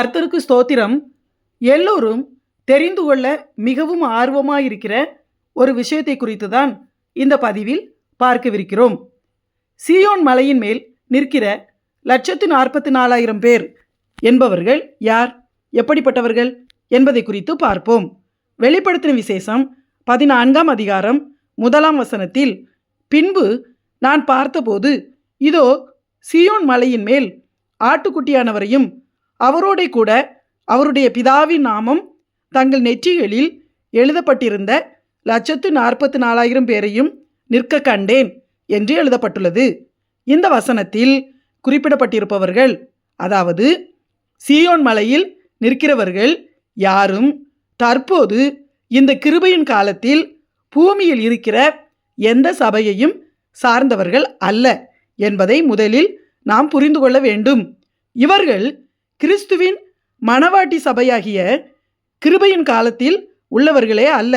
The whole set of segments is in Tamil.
கர்த்தருக்கு ஸ்தோத்திரம். எல்லோரும் தெரிந்து கொள்ள மிகவும் ஆர்வமாயிருக்கிற ஒரு விஷயத்தை குறித்து தான் இந்த பதிவில் பார்க்கவிருக்கிறோம். சியோன் மலையின் மேல் நிற்கிற லட்சத்து நாற்பத்தி நாலாயிரம் பேர் என்பவர்கள் யார்? எப்படிப்பட்டவர்கள்? என்பதை குறித்து பார்ப்போம். வெளிப்படுத்தின விசேஷம் பதினான்காம் அதிகாரம் முதலாம் வசனத்தில் பின்பு நான் பார்த்தபோது இதோ சியோன் மலையின் மேல் ஆட்டுக்குட்டியானவரையும் அவரோட கூட அவருடைய பிதாவின் நாமம் தங்கள் நெற்றிகளில் எழுதப்பட்டிருந்த லட்சத்து நாற்பத்தி நாலாயிரம் பேரையும் நிற்க கண்டேன் என்று எழுதப்பட்டுள்ளது. இந்த வசனத்தில் குறிப்பிடப்பட்டிருப்பவர்கள் அதாவது சீயோன் மலையில் நிற்கிறவர்கள் யாரும் தற்போது இந்த கிருபையின் காலத்தில் பூமியில் இருக்கிற எந்த சபையையும் சார்ந்தவர்கள் அல்ல என்பதை முதலில் நாம் புரிந்து கொள்ள வேண்டும். இவர்கள் கிறிஸ்துவின் மணவாட்டி சபையாகிய கிருபையின் காலத்தில் உள்ளவர்களே அல்ல.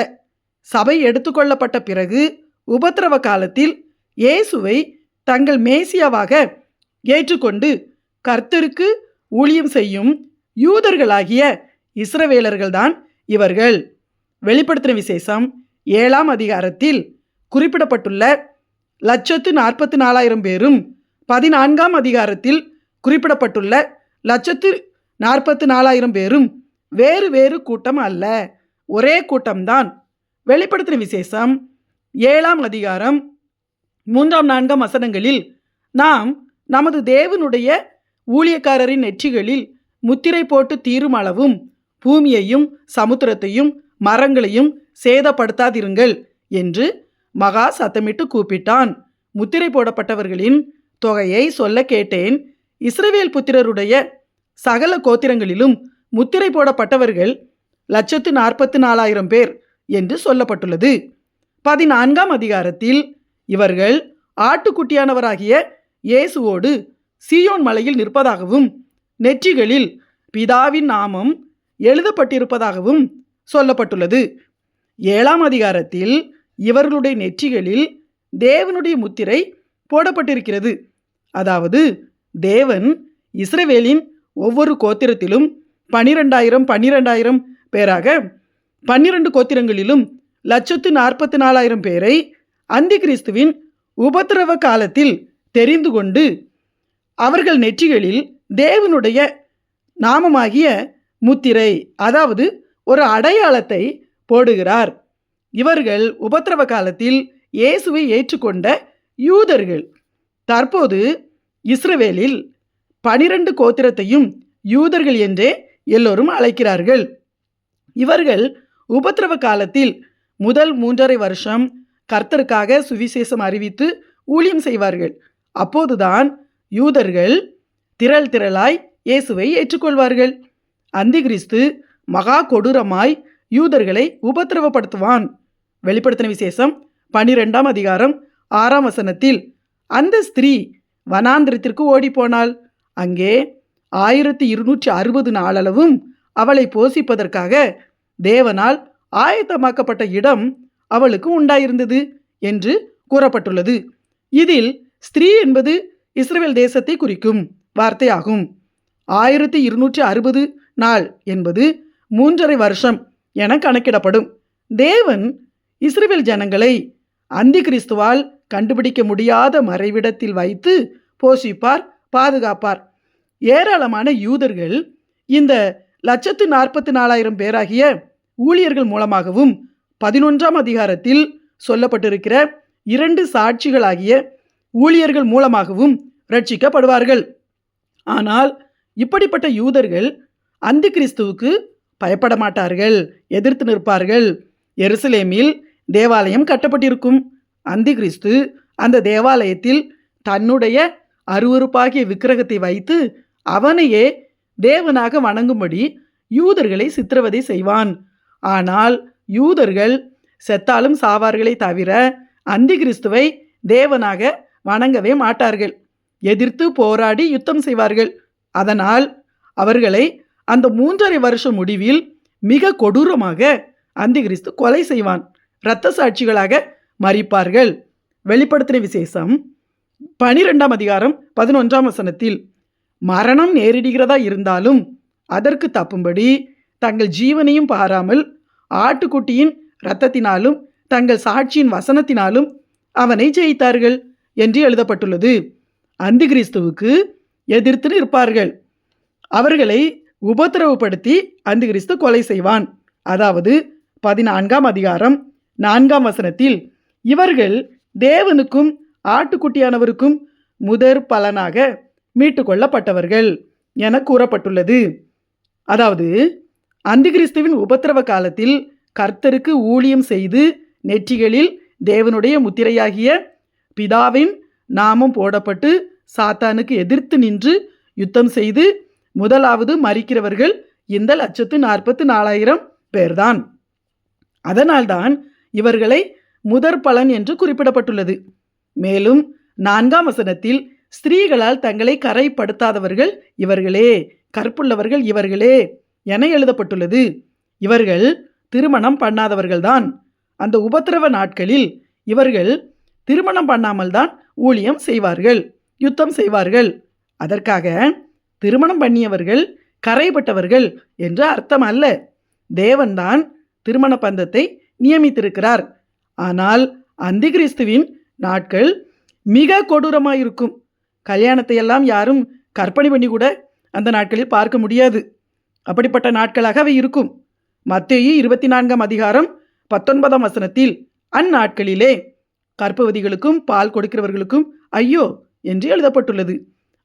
சபை எடுத்துக்கொள்ளப்பட்ட பிறகு உபத்திரவ காலத்தில் இயேசுவை தங்கள் மேசியாவாக ஏற்றுக்கொண்டு கர்த்தருக்கு ஊழியம் செய்யும் யூதர்களாகிய இஸ்ரவேலர்கள்தான் இவர்கள். வெளிப்படுத்தின விசேஷம் ஏழாம் அதிகாரத்தில் குறிப்பிடப்பட்டுள்ள லட்சத்து நாற்பத்தி நாலாயிரம் பேரும் பதினான்காம் அதிகாரத்தில் குறிப்பிடப்பட்டுள்ள லட்சத்து நாற்பத்தி நாலாயிரம் பேரும் வேறு வேறு கூட்டம் அல்ல. ஒரே கூட்டம்தான். வெளிப்படுத்தின விசேஷம் ஏழாம் அதிகாரம் மூன்றாம் நான்காம் வசனங்களில் நாம் நமது தேவனுடைய ஊழியக்காரரின் நெற்றிகளில் முத்திரை போட்டு தீரும் அளவும் பூமியையும் சமுத்திரத்தையும் மரங்களையும் சேதப்படுத்தாதிருங்கள் என்று மகா சத்தமிட்டு கூப்பிட்டான். முத்திரை போடப்பட்டவர்களின் தொகையை சொல்ல கேட்டேன். இஸ்ரவேல் புத்திரருடைய சகல கோத்திரங்களிலும் முத்திரை போடப்பட்டவர்கள் லட்சத்து நாற்பத்தி நாலாயிரம் பேர் என்று சொல்லப்பட்டுள்ளது. பதினான்காம் அதிகாரத்தில் இவர்கள் ஆட்டுக்குட்டியானவராகிய இயேசுவோடு சீயோன் மலையில் நிற்பதாகவும் நெற்றிகளில் பிதாவின் நாமம் எழுதப்பட்டிருப்பதாகவும் சொல்லப்பட்டுள்ளது. ஏழாம் அதிகாரத்தில் இவர்களுடைய நெற்றிகளில் தேவனுடைய முத்திரை போடப்பட்டிருக்கிறது. அதாவது தேவன் இஸ்ரவேலின் ஒவ்வொரு கோத்திரத்திலும் பனிரெண்டாயிரம் பன்னிரெண்டாயிரம் பேராக பன்னிரண்டு கோத்திரங்களிலும் லட்சத்து நாற்பத்தி நாலாயிரம் பேரை அந்தி கிறிஸ்துவின் உபத்திரவ காலத்தில் தெரிந்து கொண்டு அவர்கள் நெற்றிகளில் தேவனுடைய நாமமாகிய முத்திரை அதாவது ஒரு அடையாளத்தை போடுகிறார். இவர்கள் உபத்திரவ காலத்தில் இயேசுவை ஏற்றுக்கொண்ட யூதர்கள். தற்போது இஸ்ரவேலில் பனிரெண்டு கோத்திரத்தையும் யூதர்கள் என்றே எல்லோரும் அழைக்கிறார்கள். இவர்கள் உபத்திரவ காலத்தில் முதல் மூன்றரை வருஷம் கர்த்தருக்காக சுவிசேஷம் அறிவித்து ஊழியம் செய்வார்கள். அப்போதுதான் யூதர்கள் திரள் திரளாய் இயேசுவை ஏற்றுக்கொள்வார்கள். அந்திகிறிஸ்து மகா கொடூரமாய் யூதர்களை உபத்திரவப்படுத்துவான். வெளிப்படுத்தின விசேஷம் பனிரெண்டாம் அதிகாரம் ஆறாம் வசனத்தில் அந்த ஸ்திரீ வனாந்திரத்திற்கு ஓடிப்போனாள். அங்கே ஆயிரத்தி இருநூற்றி அறுபது நாளளவும் அவளை போஷிப்பதற்காக தேவனால் ஆயத்தமாக்கப்பட்ட இடம் அவளுக்கு உண்டாயிருந்தது என்று கூறப்பட்டுள்ளது. இதில் ஸ்திரீ என்பது இஸ்ரேல் தேசத்தை குறிக்கும் வார்த்தையாகும். ஆயிரத்தி இருநூற்றி அறுபது நாள் என்பது மூன்றரை வருஷம் என கணக்கிடப்படும். தேவன் இஸ்ரேல் ஜனங்களை அந்தி கிறிஸ்துவால் கண்டுபிடிக்க முடியாத மறைவிடத்தில் வைத்து போஷிப்பார் பாதுகாப்பார். ஏராளமான யூதர்கள் இந்த லட்சத்து நாற்பத்தி நாலாயிரம் பேராகிய ஊழியர்கள் மூலமாகவும் பதினொன்றாம் அதிகாரத்தில் சொல்லப்பட்டிருக்கிற இரண்டு சாட்சிகளாகிய ஊழியர்கள் மூலமாகவும் ரட்சிக்கப்படுவார்கள் ஆனால் இப்படிப்பட்ட யூதர்கள் அந்தி கிறிஸ்துவுக்கு பயப்பட மாட்டார்கள் எதிர்த்து நிற்பார்கள். எருசலேமில் தேவாலயம் கட்டப்பட்டிருக்கும். அந்தி கிறிஸ்து அந்த தேவாலயத்தில் தன்னுடைய அருவருப்பாகிய விக்கிரகத்தை வைத்து அவனையே தேவனாக வணங்கும்படி யூதர்களை சித்திரவதை செய்வான். ஆனால் யூதர்கள் செத்தாலும் சாவார்களே தவிர அந்தி கிறிஸ்துவை தேவனாக வணங்கவே மாட்டார்கள். எதிர்த்து போராடி யுத்தம் செய்வார்கள். அதனால் அவர்களை அந்த மூன்றரை வருஷம் முடிவில் மிக கொடூரமாக அந்தி கிறிஸ்து கொலை செய்வான். இரத்த சாட்சிகளாக மறிப்பார்கள். வெளிப்படுத்தின விசேஷம் பனிரெண்டாம் அதிகாரம் பதினொன்றாம் வசனத்தில் மரணம் நேரிடுகிறதா இருந்தாலும் அதற்கு தப்பும்படி தங்கள் ஜீவனையும் பாராமல் ஆட்டுக்குட்டியின் இரத்தத்தினாலும் தங்கள் சாட்சியின் வசனத்தினாலும் அவனை ஜெயித்தார்கள் என்று எழுதப்பட்டுள்ளது. அந்திகிறிஸ்துவுக்கு எதிர்த்து நிற்பார்கள். அவர்களை உபத்திரவப்படுத்தி அந்திகிறிஸ்து கொலை செய்வான். அதாவது பதினான்காம் அதிகாரம் நான்காம் வசனத்தில் இவர்கள் தேவனுக்கும் ஆட்டுக்குட்டியானவருக்கும் முதற் பலனாக மீட்டு கொள்ளப்பட்டவர்கள் என கூறப்பட்டுள்ளது. அதாவது அந்திகிறிஸ்துவின் உபத்திரவ காலத்தில் கர்த்தருக்கு ஊழியம் செய்து நெற்றிகளில் தேவனுடைய முத்திரையாகிய பிதாவின் நாமம் போடப்பட்டு சாத்தானுக்கு எதிர்த்து நின்று யுத்தம் செய்து முதலாவது மறிக்கிறவர்கள் இந்த லட்சத்து நாற்பத்து நாலாயிரம் பேர்தான். அதனால்தான் இவர்களை முதற் பலன் என்று குறிப்பிடப்பட்டுள்ளது. மேலும் நான்காம் வசனத்தில் ஸ்திரீகளால் தங்களை கரைப்படுத்தாதவர்கள் இவர்களே கற்புள்ளவர்கள் இவர்களே என எழுதப்பட்டுள்ளது. இவர்கள் திருமணம் பண்ணாதவர்கள்தான். அந்த உபத்திரவ நாட்களில் இவர்கள் திருமணம் பண்ணாமல் தான் ஊழியம் செய்வார்கள் யுத்தம் செய்வார்கள். அதற்காக திருமணம் பண்ணியவர்கள் கரைப்பட்டவர்கள் என்று அர்த்தம் அல்ல. தேவன்தான் திருமண பந்தத்தை நியமித்திருக்கிறார். ஆனால் அந்திகிறிஸ்துவின் நாட்கள் மிக கொடூரமாயிருக்கும். கல்யாணத்தை எல்லாம் யாரும் கற்பனை பண்ணி கூட அந்த நாட்களில் பார்க்க முடியாது. அப்படிப்பட்ட நாட்களாக அவை இருக்கும். மத்தேயு இருபத்தி நான்காம் அதிகாரம் பத்தொன்பதாம் வசனத்தில் அந்நாட்களிலே கற்பவதிகளுக்கும் பால் கொடுக்கிறவர்களுக்கும் ஐயோ என்று எழுதப்பட்டுள்ளது.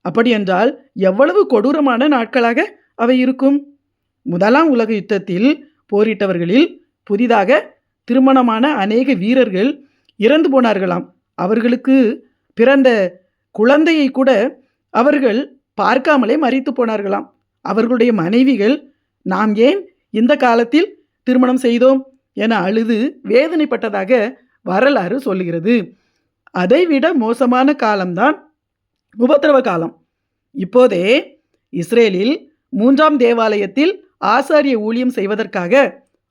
அப்படியென்றால் எவ்வளவு கொடூரமான நாட்களாக அவை இருக்கும். முதலாம் உலக யுத்தத்தில் போரிட்டவர்களில் புதிதாக திருமணமான அநேக வீரர்கள் இறந்து போனார்களாம். அவர்களுக்கு பிறந்த குழந்தையை கூட அவர்கள் பார்க்காமலே மறித்து போனார்களாம். அவர்களுடைய மனைவிகள் நாம் ஏன் இந்த காலத்தில் திருமணம் செய்தோம்? என அழுது வேதனைப்பட்டதாக வரலாறு சொல்லுகிறது. அதைவிட மோசமான காலம்தான் உபத்திரவ காலம். இப்போதே இஸ்ரேலில் மூன்றாம் தேவாலயத்தில் ஆசாரிய ஊழியம் செய்வதற்காக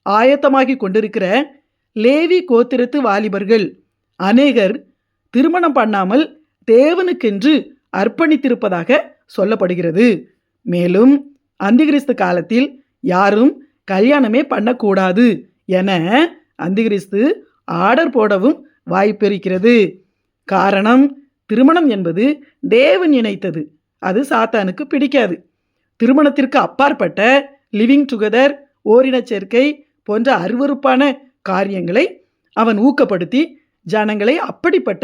ஆயத்தமாகி கொண்டிருக்கிற லேவி கோத்திரத்து வாலிபர்கள். அநேகர் திருமணம் பண்ணாமல் தேவனுக்கென்று அர்ப்பணித்திருப்பதாக சொல்லப்படுகிறது. மேலும் அந்திகிறிஸ்து காலத்தில் யாரும் கல்யாணமே பண்ணக்கூடாது என அந்திகிறிஸ்து ஆர்டர் போடவும் வாய்ப்பிருக்கிறது. காரணம் திருமணம் என்பது தேவன் இணைத்தது அது சாத்தானுக்கு பிடிக்காது. திருமணத்திற்கு அப்பாற்பட்ட லிவிங் டுகெதர் ஓரினச் சேர்க்கை போன்ற அருவருப்பான காரியங்களை அவன் ஊக்கப்படுத்தி ஜனங்களை அப்படிப்பட்ட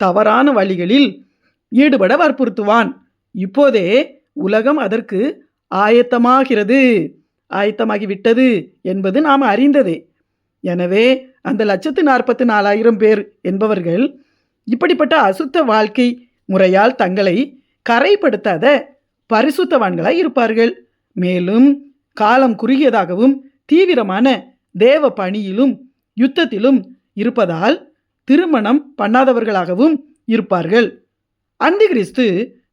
தவறான வழிகளில் ஈடுபட வற்புறுத்துவான். இப்போதே உலகம் அதற்கு ஆயத்தமாகிறது. ஆயத்தமாகிவிட்டது என்பது நாம் அறிந்ததே. எனவே அந்த லட்சத்து நாற்பத்து நாலாயிரம் பேர் என்பவர்கள் இப்படிப்பட்ட அசுத்த வாழ்க்கை முறையால் தங்களை கரைப்படுத்தாத பரிசுத்தவான்களாய் இருப்பார்கள். மேலும் காலம் குறுகியதாகவும் தீவிரமான தேவ பணியிலும் யுத்தத்திலும் இருப்பதால் திருமணம் பண்ணாதவர்களாகவும் இருப்பார்கள். அந்திகிறிஸ்து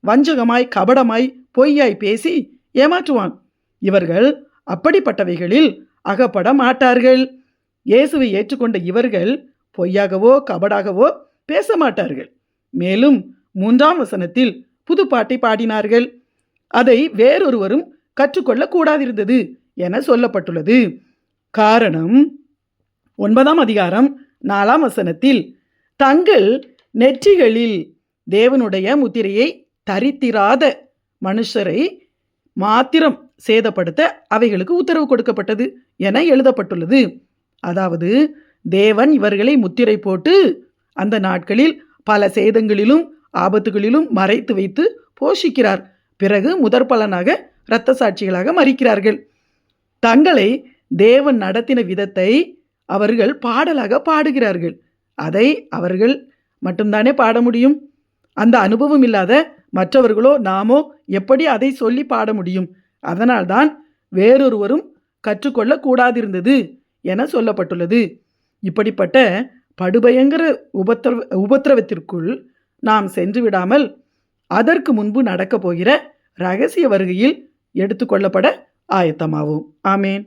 வஞ்சகமாய் கபடமாய் பொய்யாய் பேசி ஏமாற்றுவான். இவர்கள் அப்படிப்பட்டவைகளில் அகப்பட மாட்டார்கள். இயேசுவை ஏற்றுக்கொண்ட இவர்கள் பொய்யாகவோ கபடாகவோ பேச மாட்டார்கள். மேலும் மூன்றாம் வசனத்தில் புது பாட்டை பாடினார்கள். அதை வேறொருவரும் கற்றுக்கொள்ளக்கூடாதிருந்தது என சொல்லப்பட்டுள்ளது. காரணம் ஒன்பதாம் அதிகாரம் நாலாம் வசனத்தில் தங்கள் நெற்றிகளில் தேவனுடைய முத்திரையை தரித்திராத மனுஷரை மாத்திரம் சேதப்படுத்த அவைகளுக்கு உத்தரவு கொடுக்கப்பட்டது என எழுதப்பட்டுள்ளது. அதாவது தேவன் இவர்களை முத்திரை போட்டு அந்த நாட்களில் பல சேதங்களிலும் ஆபத்துகளிலும் மறைத்து வைத்து போஷிக்கிறார். பிறகு முதற் பலனாக இரத்த சாட்சிகளாக மறிக்கிறார்கள் தங்களை தேவன் நடத்தின விதத்தை அவர்கள் பாடலாக பாடுகிறார்கள். அதை அவர்கள் மட்டும்தானே பாட முடியும்? அந்த அனுபவம் இல்லாத மற்றவர்களோ நாமோ எப்படி அதை சொல்லி பாட முடியும்? அதனால்தான் வேறொருவரும் கற்றுக்கொள்ளக்கூடாதிருந்தது என சொல்லப்பட்டுள்ளது. இப்படிப்பட்ட படுபயங்கர உபத்திரவ உபத்திரவத்திற்குள் நாம் சென்று விடாமல் அதற்கு முன்பு நடக்கப் போகிற ரகசிய வருகையில் எடுத்துக்கொள்ளப்பட ஆயத்தமாகும் ஆமேன்.